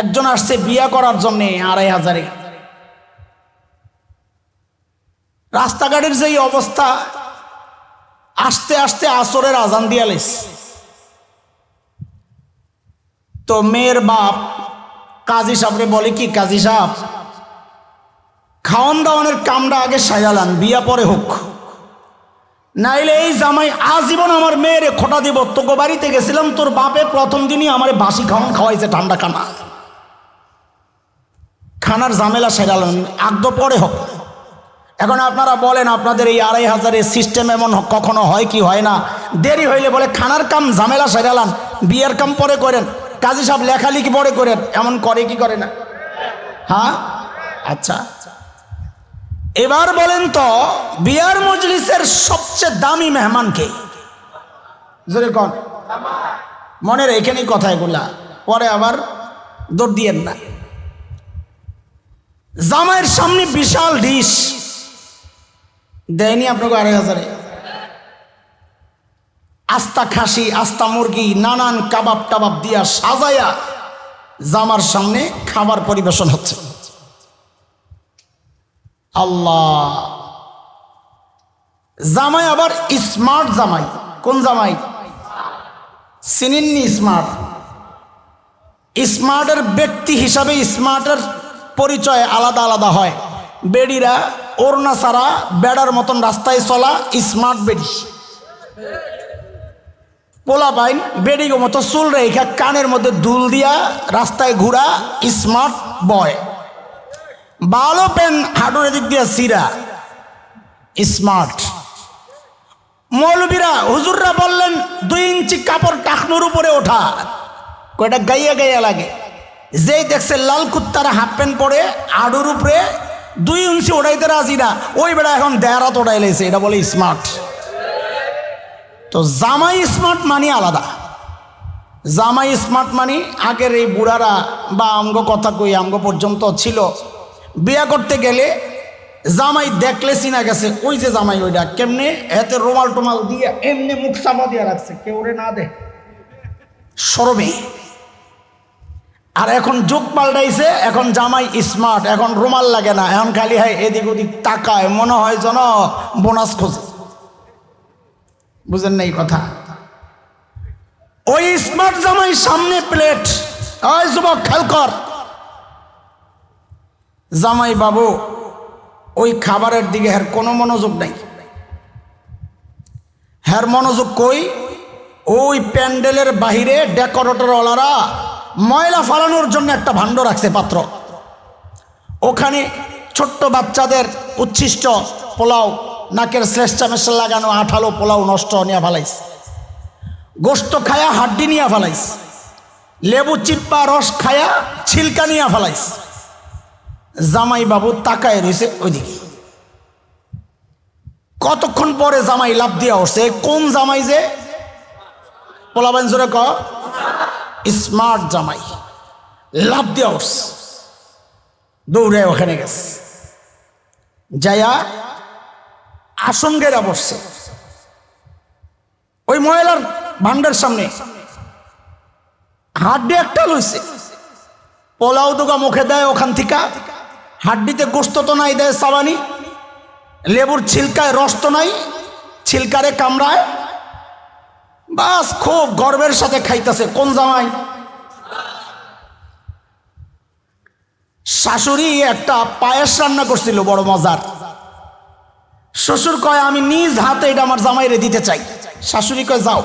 একজন আসছে বিয়া করার জন্যে আড়াই হাজারে। রাস্তাঘাটের যেই অবস্থা, আস্তে আস্তে আসরের আজান দিয়া লেস তো মেয়ের বাপ কাজী সাহেবরে বলে কি, কাজী সাহেব খাওয়ান দাওয়ানের কামটা আগে সাজালান, বিয়া পরে হোক। নাইলে এই জামাই আজীবন আমার মেয়েরে খোটা দিব। তোকে বাড়িতে গেছিলাম, তোর বাপে প্রথম দিনই আমার বাসি খাওয়ান খাওয়াইছে ঠান্ডা খানা খানার ঝামেলা সেরালেন আগদ পরে হোক। এখন আপনারা বলেন, আপনাদের এই আড়াই হাজারের সিস্টেম এমন কখনো হয় কি হয় না? দেরি হইলে বলে, খানার কাম ঝামেলা সেরালান, বিয়ের কাম পরে করেন, কাজী সব লেখালেখি পরে করেন। এমন করে কি করে না? হ্যাঁ? আচ্ছা। এবার বলেন তো, বিয়ার মজলিসের সবচেয়ে দামি মেহমান কে? জোরে কন। মনের এখানেই কথা এগুলা। পরে আবার দৌড় দিয়েন না। জামাইয়ের সামনে বিশাল ডিশ। দেয়নি আপনাকে আড়াই হাজারে। আস্তা খাসি, আস্তা মুরগি, নানান কাবাব টাবাব দিয়া সাজায়া জামার সামনে খাবার পরিবেশন হচ্ছে। আল্লাহ। জামাই আবার স্মার্ট জামাই। কোন জামাই? চিনিননি স্মার্ট স্মার্টের ব্যক্তি হিসাবে স্মার্টের পরিচয় আলাদা আলাদা হয়। বেডিরা ওড়না ছাড়া বেড়ার মতন রাস্তায় চলা স্মার্ট বেডি। পোলা পাইন বেডিগো মতো চুল রেখা কানের মধ্যে দুল দিয়া রাস্তায় ঘুরা স্মার্ট বয় বালো, পেন, হাঁটুর দিক দিয়া সিরা স্মার্ট মৌলবীরা, হুজুররা বললেন, দুই ইঞ্চি কাপড় টাকনোর উপরে ওঠা। কয়টা গাইয়া গাইয়া লাগে। যেই দেখছে লাল কুত্তারা হাফ প্যান্ট পরে, আডুর উপরে, দুই ইঞ্চি ওড়াইতে রাজি না। ওই বেড়া এখন দেয়ারাত ওড়াই লেছে, এটা বলে স্মার্ট তো জামাই স্মার্ট মানি আলাদা। জামাই স্মার্ট মানি আগের এই বুড়ারা বা আমগো কথা কই আমগো পর্যন্ত ছিল। বিয়া করতে গেলে জামাই দেখলে চিনা গেছে, ওই যে জামাই ওইটা কেমনে? এতে রোমাল টোমাল দিয়ে এমনি মুখ চাপা দিয়ে রাখছে, কেউ না দে। সরবে। আর এখন যুগ পাল্টাইছে, এখন জামাই স্মার্ট এখন রুমাল লাগে না, এখন খালি হয় এদিক ওদিক তাকায়, মনে হয় যেন বোনাস খোঁজে। বুঝেন না এই কথা? ওই স্মার্ট জামাই সামনে প্লেট ওই যুবক খেল কর। জামাই বাবু, ওই খাবারের দিকে হ্যার কোনো মনোযোগ নাই। হ্যার মনোযোগ কই? ওই প্যান্ডেলের বাহিরে ডেকোরেটর ডেকোরেটরওয়ালারা ময়লা ফালানোর জন্য একটা ভাণ্ড রাখছে পাত্র। ওখানে ছোট্ট বাচ্চাদের উচ্ছিষ্ট পোলাও, নাকের শ্রেষ্ঠা মেশা লাগানো আঠালো পোলাও নষ্ট নিয়ে ফেলাইছে। গোস্ত খায়া হাড্ডি নিয়ে ফেলাইছে। লেবু চিপ্পা রস খায়া ছিলকা নিয়ে ফেলাইছে। জামাই বাবু তাকায় রয়েছে ওইদিকে। কতক্ষণ পরে জামাই লাভ দিয়া উঠছে, কোন জামাই যে? পোলাবেন জোরে ক স্মার্ট জামাই, লাভ দিয়া উঠছে। দৌড়ে ওখানে গেছে। যায়া আসন গেরা বসছে। ওই মহিলার ভান্ডার সামনে। হাড্ডি একটা লইছে। পোলাও দুগা মুখে দেয় ওখান থেকে। হাড্ডিতে গোস্ত তো নাই দেয় সাবানি। লেবুর ছিলকায় রস তো নাই। ছিলকারে কামড়ায়। বাস খুব গর্বের সাথে খাইতেছে, কোন জামাই? শাশুড়ি একটা পায়েস রান্না করছিল, বড় মজার। শ্বশুর কয়, আমি নিজ হাতে এটা আমার জামাইরে দিতে চাই। শাশুড়ি কয়, যাও।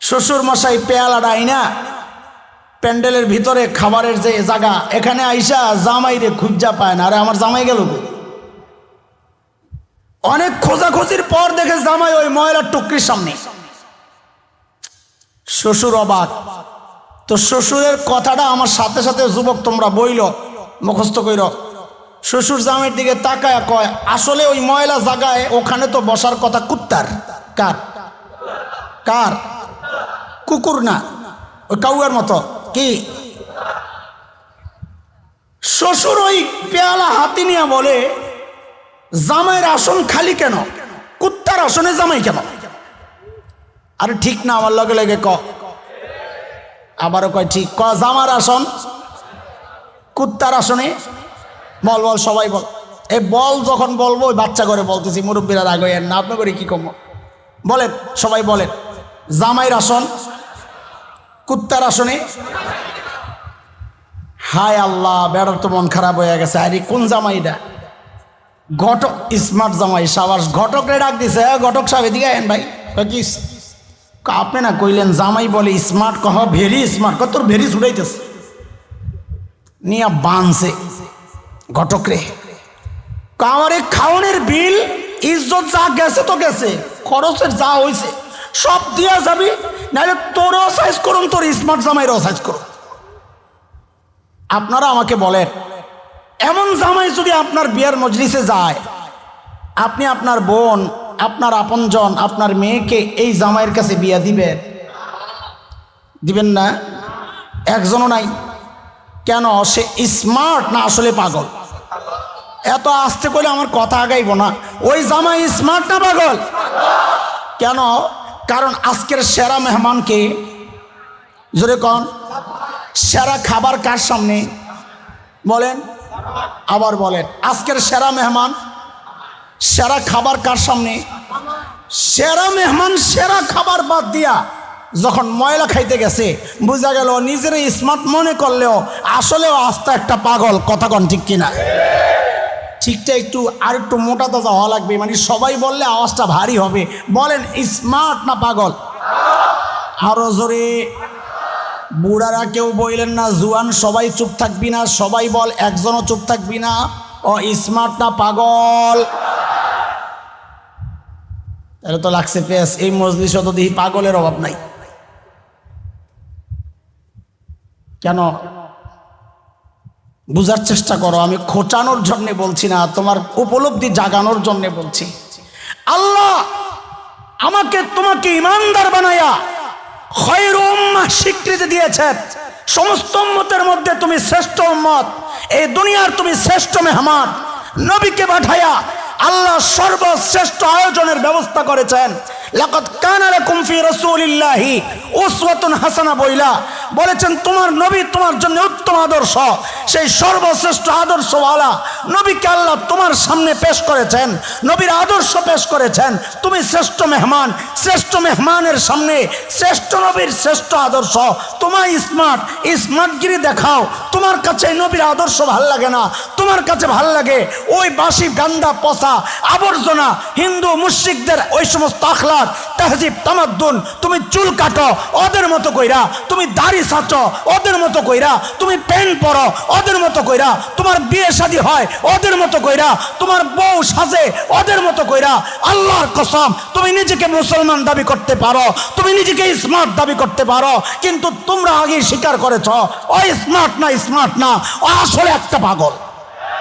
শ্বশুর মশাই পেয়ালাটা আইনা প্যান্ডেলের ভিতরে খাবারের যে জায়গা, এখানে আইসা জামাইরে খুঁজা পায় না। আরে আমার জামাই গেল কই? অনেক খোঁজাখুঁজির পর দেখে জামাই ওই ময়লার টুকরির সামনে। শ্বশুর অবাক। তো শ্বশুরের কথাটা আমার সাথে সাথে যুবক তোমরা বইল, মুখস্থ কইর। শ্বশুর জামের দিকে তাকায় কয়, আসলে ওই ময়লা জায়গায় ওখানে তো বসার কথা কুত্তার। কার? কার? কুকুর না? ওই কাউয়ার মতো। কি? শ্বশুর ওই পেয়ালা হাতি নিয়ে বলে জামাইয়ের আসন খালি কেন? কুত্তার আসনে জামাই কেন? আরে ঠিক না, আমার লগে লগে ক। আবারও কয়, ঠিক, ক, জামার আসন, কুত্তার আসনে। বল বল, সবাই বল। এই বল যখন বলব, ওই বাচ্চা করে বলতেছি, মুরব্বীরা রাগ হইয়েন না আপনি করে কি কম? বলেন, সবাই বলেন, জামাইয়ের আসন, কুত্তার আসনে। হায় আল্লাহ, বেড়ার তো মন খারাপ হয়ে গেছে। আরে কোন জামাইটা? ঘটক স্মার্ট জামাই সাবাস ঘটকরে ডাক দিছে "এ, ঘটক সাহেব এদিকে আয়েন ভাই। কি আপনি না কইলেন জামাই বলে স্মার্ট কহ ভেরি স্মার্ট কত তোর ভেরি ছুটাইতেছে নিয়া বানছে ঘটক রে কামারে খাওয়ানোর বিল ইজ্জত যা গেছে তো গেছে খরচের যা হয়েছে সব দিয়া যাবি নাহলে তোরও সাইজ করুন তোর স্মার্ট জামাইরও সাইজ করুন। আপনারা আমাকে বলেন এমন জামাই যদি আপনার বিয়ার মজলিসে যায়, আপনি আপনার বোন, আপনার আপনজন, আপনার মেয়েকে এই জামাইয়ের কাছে বিয়া দিবেন দিবেন না? একজনও নাই। কেন? সে স্মার্ট না আসলে পাগল? এত আসতে করলে আমার কথা আগাইব না। ওই জামাই স্মার্ট না পাগল? কেন? কারণ আজকের সেরা মেহমানকে, জোরে কন, সেরা খাবার কার সামনে? বলেন। আবার বলেন, আজকের সেরা মেহমান, সেরা খাবার কার সামনে? সেরা মেহমান, সেরা খাবার বাদ দিয়া যখন ময়লা খাইতে গেছে, বোঝা গেল নিজের স্মার্ট মনে করলেও আসলেও আস্তা একটা পাগল, কথা কন ঠিক কিনা? ঠিকটা একটু আর একটু মোটা তাজা হওয়া লাগবে মানে সবাই বললে আওয়াজটা ভারী হবে। বলেন স্মার্ট না পাগল? আরও জোরে। বুড়ারা কেউ বললেন না, জুয়ান, সবাই চুপ থাকবি না, সবাই বল, একজনও চুপ থাকবি না। ও স্মার্ট না, পাগল। তাহলে তো লাগছে পেস এই মজলিস তো দেখি পাগলের অভাব নাই। কেন? বুঝার চেষ্টা করো, আমি খোঁচানোর জন্যে বলছি না, তোমার উপলব্ধি জাগানোর জন্যে বলছি। আল্লাহ, আমাকে তোমাকে ইমানদার বানায়া স্বীকৃতি দিয়েছেন সমস্ত উম্মতের মধ্যে তুমি শ্রেষ্ঠ উম্মত। এই দুনিয়ার তুমি শ্রেষ্ঠ মেহমান। নবীকে পাঠায়া আল্লাহ সর্বশ্রেষ্ঠ আয়োজনের ব্যবস্থা করেছেন। লাকাত কানা লাকুম ফি রাসূলিল্লাহি উসওয়াতুন হাসানা বইলা বলেছেন, তোমার নবী তোমার জন্য উত্তম আদর্শ। সেই সর্বশ্রেষ্ঠ আদর্শওয়ালা নবীকে আল্লাহ তোমার সামনে পেশ করেছেন, নবীর আদর্শ পেশ করেছেন। তুমি শ্রেষ্ঠ মেহমান, শ্রেষ্ঠ মেহমানের সামনে শ্রেষ্ঠ নবীর শ্রেষ্ঠ আদর্শ। তোমার স্মার্ট স্মার্টগিরি দেখাও। তোমার কাছে নবীর আদর্শ ভালো লাগে না। তোমার কাছে ভালো লাগে ওই বাসি গান্দা, পচা আবর্জনা। হিন্দু, মুশ্রিকদের ওই সমস্ত আখলাক, তাহজিব, তামাদ্দুন, তুমি চুল কাটো ওদের মতো কইরা তুমি দাড়ি সাঁচো, ওদের মতো কইরা তুমি প্যান্ট পরো, ওদের মতো কইরা তোমার বিয়ে শাদী হয়, ওদের মতো কইরা তোমার বউ সাজে, ওদের মতো কইরা আল্লাহর কসম, তুমি নিজেকে মুসলমান দাবি করতে পারো, তুমি নিজেকে স্মার্ট দাবি করতে পারো, কিন্তু তোমরা আগে স্বীকার করেছ ও স্মার্ট না স্মার্ট না আসলে একটা পাগল।